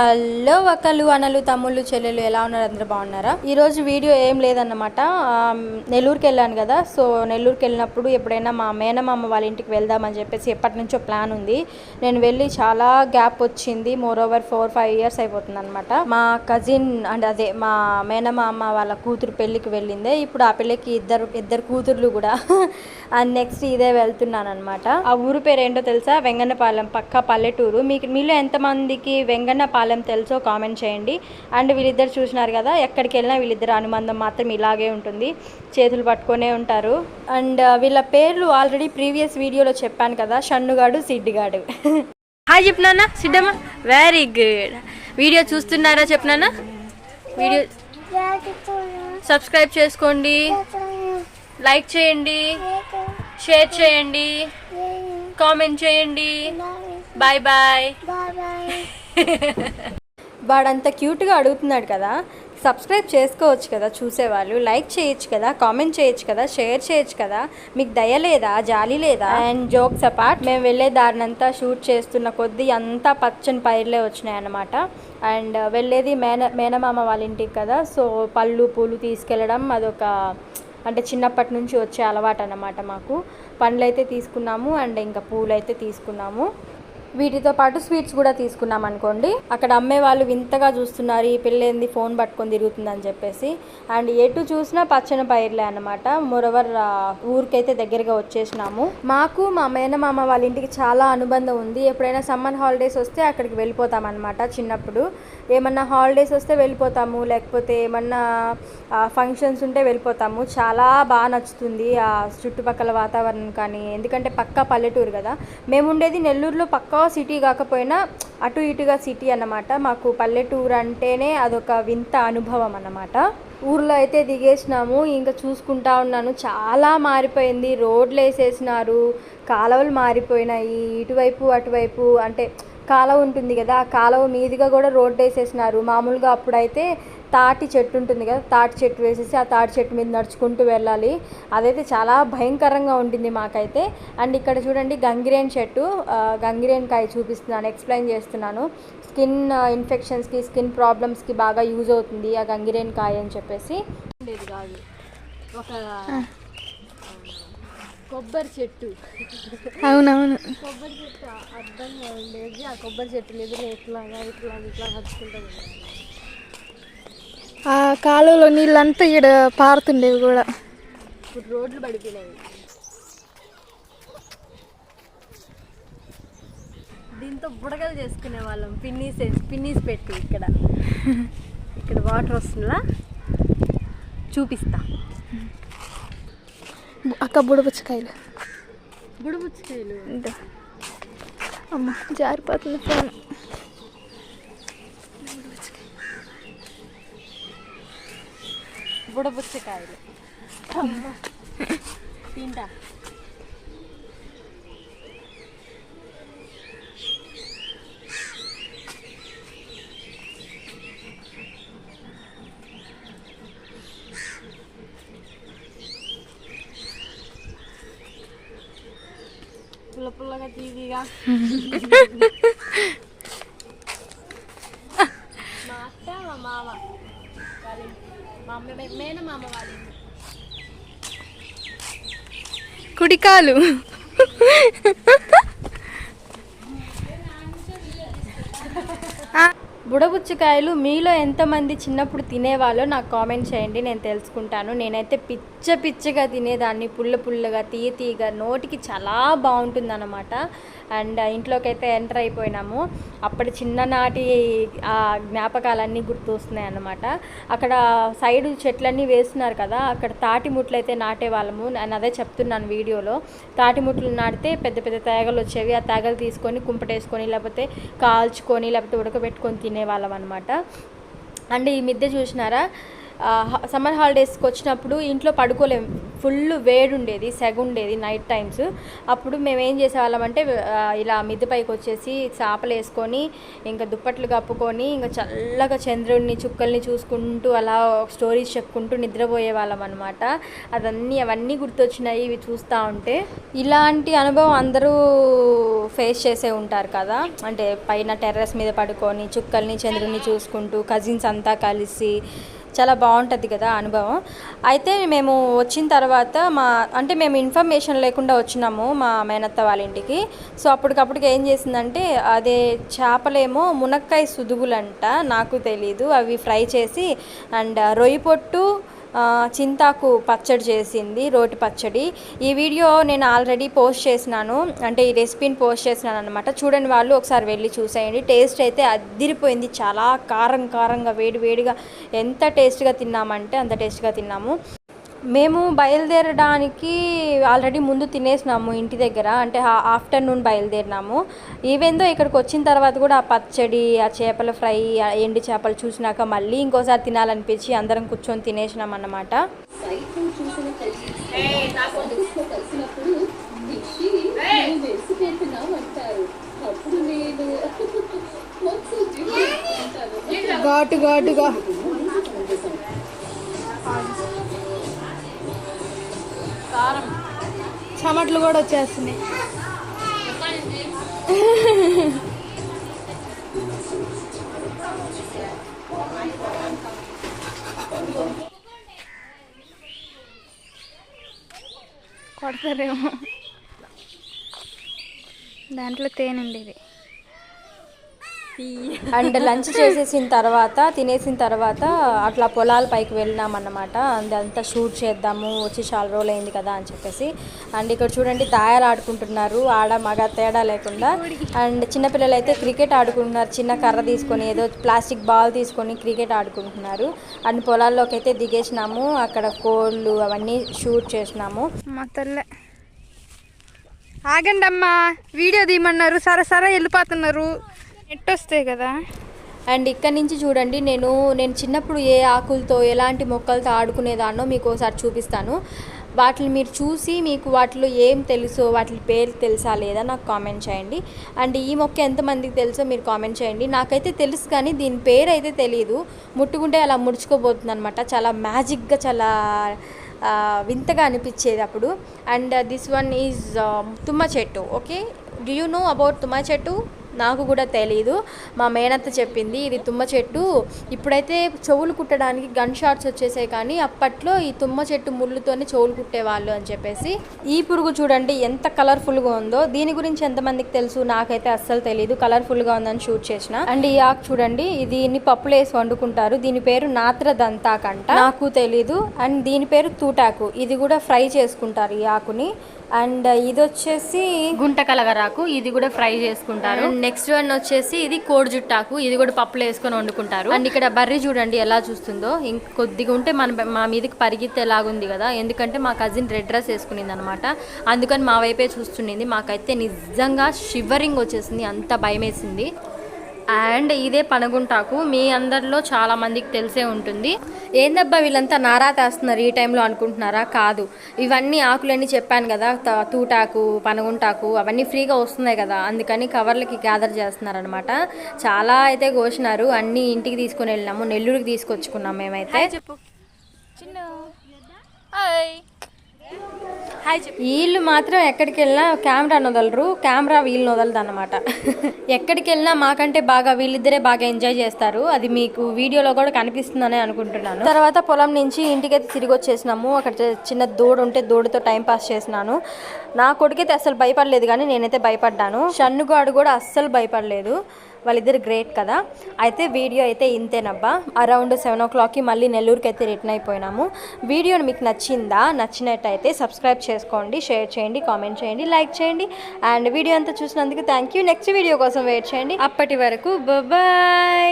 Hello ఒకళ్ళు అనలు తమ్ముళ్ళు చెల్లెలు ఎలా ఉన్నారు? అందరూ బాగున్నారా? ఈరోజు వీడియో ఏం లేదన్నమాట. నెల్లూరుకి వెళ్ళాను కదా. సో నెల్లూరుకి వెళ్ళినప్పుడు ఎప్పుడైనా మా మేనమామ వాళ్ళ ఇంటికి వెళ్దామని చెప్పేసి ఎప్పటి నుంచో ప్లాన్ ఉంది. నేను వెళ్ళి చాలా గ్యాప్ వచ్చింది. More over four five years అయిపోతుంది అనమాట మా కజిన్ అండ్ అదే మా మేనమామ వాళ్ళ కూతురు పెళ్ళికి వెళ్ళిందే. ఇప్పుడు ఆ పెళ్ళికి ఇద్దరు ఇద్దరు కూతుర్లు కూడా. అండ్ నెక్స్ట్ ఇదే వెళ్తున్నాను అనమాట ఆ ఊరు పేరు ఏంటో తెలుసా? వెంగన్నపాలెం పక్క పల్లెటూరు. మీకు మీలో ఎంతమందికి వెంగన్నపాలెం తెలుసో కామెంట్ చేయండి. అండ్ వీళ్ళిద్దరు చూసినారు కదా ఎక్కడికి వెళ్ళినా వీళ్ళిద్దరు అనుబంధం మాత్రం ఇలాగే ఉంటుంది. చేతులు పట్టుకొనే ఉంటారు. అండ్ వీళ్ళ పేర్లు ఆల్రెడీ ప్రీవియస్ వీడియోలో చెప్పాను కదా షన్నుగాడు సిడ్డిగాడు. హాయ్ చెప్పినానా? సిడ్డమ్మ? వెరీ గుడ్ వీడియో చూస్తున్నారా చెప్పినానా? వీడియో సబ్స్క్రైబ్ చేసుకోండి. లైక్ చేయండి. షేర్ చేయండి. కామెంట్ చేయండి. బాయ్ బాయ్ వాడంత క్యూట్గా అడుగుతున్నాడు కదా. సబ్స్క్రైబ్ చేసుకోవచ్చు కదా చూసేవాళ్ళు. లైక్ చేయొచ్చు కదా కామెంట్ చేయొచ్చు కదా షేర్ చేయొచ్చు కదా. మీకు దయ లేదా జాలి లేదా? అండ్ జోక్స్ అపార్ట్ మేము వెళ్ళే దారినంతా షూట్ చేస్తున్న కొద్దీ అంతా పచ్చని పైర్లే వచ్చినాయి అన్నమాట అండ్ వెళ్ళేది మేన మేనమామ వాళ్ళ ఇంటికి కదా. సో పళ్ళు పూలు తీసుకెళ్ళడం అదొక అంటే చిన్నప్పటి నుంచి వచ్చే అలవాటు అన్నమాట మాకు. పండ్లు అయితే తీసుకున్నాము అండ్ ఇంకా పూలు అయితే తీసుకున్నాము. వీటితో పాటు స్వీట్స్ కూడా తీసుకున్నాం అనుకోండి. అక్కడ అమ్మే వాళ్ళు వింతగా చూస్తున్నారు ఈ పిల్లేంది ఫోన్ పట్టుకొని తిరుగుతుందని చెప్పేసి. అండ్ ఎటు చూసినా పచ్చని పైర్లే అనమాట మొరవర్ ఊరికైతే దగ్గరగా వచ్చేసినాము. మాకు మా మేనమామ వాళ్ళ ఇంటికి చాలా అనుబంధం ఉంది. ఎప్పుడైనా సమ్మర్ హాలిడేస్ వస్తే అక్కడికి వెళ్ళిపోతాం అనమాట చిన్నప్పుడు. ఏమన్నా హాలిడేస్ వస్తే వెళ్ళిపోతాము లేకపోతే ఏమన్నా ఫంక్షన్స్ ఉంటే వెళ్ళిపోతాము. చాలా బాగా నచ్చుతుంది ఆ చుట్టుపక్కల వాతావరణం కానీ ఎందుకంటే పక్కా పల్లెటూరు కదా. మేము ఉండేది నెల్లూరులో పక్కా సిటీ కాకపోయినా అటు ఇటుగా సిటీ అన్నమాట. మాకు పల్లెటూరు అంటేనే అదొక వింత అనుభవం అన్నమాట. ఊర్లో అయితే దిగేసినాము ఇంకా చూసుకుంటా ఉన్నాను. చాలా మారిపోయింది. రోడ్లు వేసేసినారు కాలువలు మారిపోయినాయి. ఇటువైపు అటువైపు అంటే కాలువ ఉంటుంది కదా ఆ కాలువ మీదుగా కూడా రోడ్డు వేసేసినారు. మామూలుగా అప్పుడైతే తాటి చెట్టు ఉంటుంది కదా తాటి చెట్టు వేసేసి ఆ తాటి చెట్టు మీద నడుచుకుంటూ వెళ్ళాలి. అదైతే చాలా భయంకరంగా ఉంటుంది మాకైతే. అండ్ ఇక్కడ చూడండి గంగిరేన్ చెట్టు గంగిరేన్ కాయ చూపిస్తున్నాను ఎక్స్ప్లెయిన్ చేస్తున్నాను. స్కిన్ ఇన్ఫెక్షన్స్కి స్కిన్ ప్రాబ్లమ్స్కి బాగా యూజ్ అవుతుంది ఆ గంగిరేన్ కాయ అని చెప్పేసి. ఉండేది కాదు. ఒక కొబ్బరి చెట్టు. అవునవును. కొబ్బరి చెట్టు అర్థంగా ఉండేది. ఆ కొబ్బరి చెట్టు ఎదురు ఇట్లాగా ఇట్లా ఇట్లా నడుచుకుంటూ ఆ కాలువలో నీళ్ళంతా ఇక్కడ పారుతుండేవి కూడా. ఇప్పుడు రోడ్లు పడిపోయినాయి. దీంతో బుడగలు చేసుకునే వాళ్ళం. పిన్నీస్ పిన్నీస్ పెట్టి ఇక్కడ. ఇక్కడ వాటర్ వస్తుందా? చూపిస్తా. అక్క బుడబుచ్చికాయలు. ఇదో. అమ్మ జారిపోతుంది ఫోన్ బుడబుచ్చికాయలు తింటా పుల్ల పుల్లగా తీదిగా మా అత్త మా మామ వాళ్ళ మా అమ్మ మేనమామ వాళ్ళ ఇంటి. కుడికాలు బుడబుచ్చకాయలు మీలో ఎంతమంది చిన్నప్పుడు తినేవాళ్ళో నాకు కామెంట్ చేయండి నేను తెలుసుకుంటాను. నేనైతే పిచ్చ పిచ్చగా తినేదాన్ని పుల్ల పుల్లగా తీయ తీయగా నోటికి చాలా బాగుంటుంది అనమాట అండ్ ఇంట్లోకి అయితే ఎంటర్ అయిపోయినాము. అప్పటి చిన్ననాటి ఆ జ్ఞాపకాలన్నీ గుర్తొస్తున్నాయి అన్నమాట అక్కడ సైడ్ చెట్లన్నీ వేస్తున్నారు కదా అక్కడ తాటి ముట్లు అయితే నాటేవాళ్ళము. నేను అదే చెప్తున్నాను వీడియోలో. తాటి ముట్లు నాటితే పెద్ద పెద్ద తేగలు వచ్చేవి ఆ తేగలు తీసుకొని కుంపటేసుకొని లేకపోతే కాల్చుకొని లేకపోతే ఉడకబెట్టుకొని తినేవాళ్ళం అనమాట అండ్ ఈ మిద్దె చూసినారా? సమ్మర్ హాలిడేస్కి వచ్చినప్పుడు ఇంట్లో పడుకోలేము ఫుల్ వేడి ఉండేది సెగ ఉండేది నైట్ టైమ్స్. అప్పుడు మేము ఏం చేసేవాళ్ళమంటే ఇలా మిద్దె పైకి వచ్చేసి చేపలు వేసుకొని ఇంకా దుప్పట్లు కప్పుకొని ఇంకా చల్లగా చంద్రుడిని చుక్కల్ని చూసుకుంటూ అలా స్టోరీస్ చెప్పుకుంటూ నిద్రపోయే వాళ్ళం అనమాట అదన్నీ అవన్నీ గుర్తొచ్చినాయి ఇవి చూస్తూ ఉంటే. ఇలాంటి అనుభవం అందరూ ఫేస్ చేసే ఉంటారు కదా. అంటే పైన టెర్రస్ మీద పడుకొని చుక్కల్ని చంద్రుడిని చూసుకుంటూ కజిన్స్ అంతా కలిసి చాలా బాగుంటుంది కదా అనుభవం. అయితే మేము వచ్చిన తర్వాత మా అంటే మేము ఇన్ఫర్మేషన్ లేకుండా వచ్చినాము మా మేనత్త వాళ్ళ ఇంటికి. సో అప్పటికప్పటికి ఏం చేసిందంటే అదే చేపలేమో మునక్కాయ సుదుగులంట నాకు తెలీదు. అవి ఫ్రై చేసి అండ్ రొయ్యి పొట్టు చింతాకు పచ్చడి చేసింది రోటి పచ్చడి. ఈ వీడియో నేను ఆల్రెడీ పోస్ట్ చేసినాను. అంటే ఈ రెసిపీని పోస్ట్ చేసినాను అనమాట చూడండి వాళ్ళు ఒకసారి వెళ్ళి చూసేయండి. టేస్ట్ అయితే అద్దిరిపోయింది చాలా కారం కారంగా వేడి వేడిగా ఎంత టేస్ట్గా తిన్నామంటే అంత టేస్ట్గా తిన్నాము. మేము బయలుదేరడానికి ఆల్రెడీ ముందు తినేసినాము ఇంటి దగ్గర అంటే ఆఫ్టర్నూన్ బయలుదేరినాము. ఈవెందో ఇక్కడికి వచ్చిన తర్వాత కూడా ఆ పచ్చడి ఆ చేపల ఫ్రై ఆ ఎండి చేపలు చూసినాక మళ్ళీ ఇంకోసారి తినాలనిపించి అందరం కూర్చొని తినేసినాం అన్నమాట. ఘాటు ఘాటుగా. చెమట్లు కూడా వచ్చేస్తున్నాయి. కొడతారేమో. దాంట్లో తేనె ఉండేది అండ్ లంచ్ చేసేసిన తర్వాత తినేసిన తర్వాత అట్లా పొలాల పైకి వెళ్ళినాం అన్నమాట అదంతా షూట్ చేద్దాము వచ్చి చాలా రోజులు అయింది కదా అని చెప్పేసి. అండ్ ఇక్కడ చూడండి దాయాలు ఆడుకుంటున్నారు. ఆడ మగ తేడా లేకుండా. అండ్ చిన్నపిల్లలు అయితే క్రికెట్ ఆడుకుంటున్నారు. చిన్న కర్ర తీసుకొని ఏదో ప్లాస్టిక్ బాల్ తీసుకొని క్రికెట్ ఆడుకుంటున్నారు. అండ్ పొలాల్లోకి అయితే దిగేసినాము. అక్కడ కోళ్ళు అవన్నీ షూట్ చేసినాము. మా తల్లే. ఆగండి అమ్మా వీడియో తీయమన్నారు. సరే సరే వెళ్ళిపోతున్నారు. నెట్ వస్తాయి కదా? అండ్ ఇక్కడ నుంచి చూడండి నేను నేను చిన్నప్పుడు ఏ ఆకులతో ఎలాంటి మొక్కలతో ఆడుకునేదాన్నో మీకు ఒకసారి చూపిస్తాను. వాటిని మీరు చూసి మీకు వాటిలో ఏం తెలుసో వాటి పేరు తెలుసా లేదా నాకు కామెంట్ చేయండి. అండ్ ఈ మొక్క ఎంతమందికి తెలుసో మీరు కామెంట్ చేయండి. నాకైతే తెలుసు కానీ దీని పేరు అయితే తెలియదు ముట్టుకుంటే అలా ముడుచుకోబోతుంది అనమాట చాలా మ్యాజిక్గా చాలా వింతగా అనిపించేది అప్పుడు. అండ్ దిస్ వన్ ఈజ్ తుమ్మ చెట్టు. Okay do you know about తుమ్మ చెట్టు? నాకు కూడా తెలీదు. మా మేనత్త చెప్పింది ఇది తుమ్మ చెట్టు. ఇప్పుడైతే చెవులు కుట్టడానికి గన్ షాట్స్ వచ్చేసాయి కానీ అప్పట్లో ఈ తుమ్మ చెట్టు ముళ్ళుతోనే చెవులు కుట్టేవాళ్ళు అని చెప్పేసి. ఈ పురుగు చూడండి ఎంత కలర్ఫుల్గా ఉందో. దీని గురించి ఎంతమందికి తెలుసు? నాకైతే అస్సలు తెలియదు కలర్ఫుల్గా ఉందని షూట్ చేసిన. అండ్ ఈ ఆకు చూడండి దీన్ని పప్పులు వేసి వండుకుంటారు. దీని పేరు నాత్ర దంతాకంట నాకు తెలీదు. అండ్ దీని పేరు తూటాకు. ఇది కూడా ఫ్రై చేసుకుంటారు ఈ ఆకుని. అండ్ ఇది వచ్చేసి గుంట కలగరాకు ఇది కూడా ఫ్రై చేసుకుంటారు. నెక్స్ట్ వన్ వచ్చేసి ఇది కోడి జుట్టాకు ఇది కూడా పప్పులు వేసుకొని వండుకుంటారు. అండ్ ఇక్కడ బర్రీ చూడండి ఎలా చూస్తుందో. ఇంక కొద్దిగా ఉంటే మన మా మీదకి పరిగెత్తేలాగుంది కదా. ఎందుకంటే మా కజిన్ రెడ్ డ్రెస్ వేసుకునింది అనమాట అందుకని మా వైపే చూస్తుండింది. మాకైతే నిజంగా షివరింగ్ వచ్చేసింది. అంత భయం వేసింది అండ్ ఇదే పనగుంటాకు మీ అందరిలో చాలా మందికి తెలిసే ఉంటుంది. ఏందబ్బా వీళ్ళంతా నారా తెస్తున్నారు ఈ టైంలో అనుకుంటున్నారా? కాదు. ఇవన్నీ ఆకులన్నీ చెప్పాను కదా తూటాకు పనగుంటాకు అవన్నీ ఫ్రీగా వస్తున్నాయి కదా. అందుకని కవర్లకి గ్యాదర్ చేస్తున్నారనమాట చాలా అయితే కోసినారు. అన్నీ ఇంటికి తీసుకుని వెళ్ళినాము. నెల్లూరుకి తీసుకొచ్చుకున్నాం మేమైతే. చెప్పు. చిన్న. హాయ్ వీళ్ళు మాత్రం ఎక్కడికి వెళ్ళినా కెమెరాను వదలరు కెమెరా వీళ్ళని వదలదు అనమాట ఎక్కడికి వెళ్ళినా మాకంటే బాగా వీళ్ళిద్దరే బాగా ఎంజాయ్ చేస్తారు. అది మీకు వీడియోలో కూడా కనిపిస్తుందని అనుకుంటున్నాను. తర్వాత పొలం నుంచి ఇంటికైతే తిరిగి వచ్చేసినాము అక్కడ చిన్న దూడ ఉంటే దూడతో టైం పాస్ చేసినాను. నా కొడుకైతే అస్సలు భయపడలేదు కానీ నేనైతే భయపడ్డాను. షన్నుగాడు కూడా అస్సలు భయపడలేదు. వాళ్ళిద్దరు గ్రేట్ కదా. అయితే వీడియో అయితే ఇంతేనబ్బా. అరౌండ్ సెవెన్ ఓ క్లాక్కి మళ్ళీ నెల్లూరుకి అయితే రిటర్న్ అయిపోయినాము. వీడియో మీకు నచ్చిందా? నచ్చినట్టయితే సబ్స్క్రైబ్ చేసుకోండి షేర్ చేయండి కామెంట్ చేయండి లైక్ చేయండి. అండ్ వీడియో అంతా చూసినందుకు థ్యాంక్ యూ నెక్స్ట్ వీడియో కోసం వెయిట్ చేయండి. అప్పటి వరకు బాయ్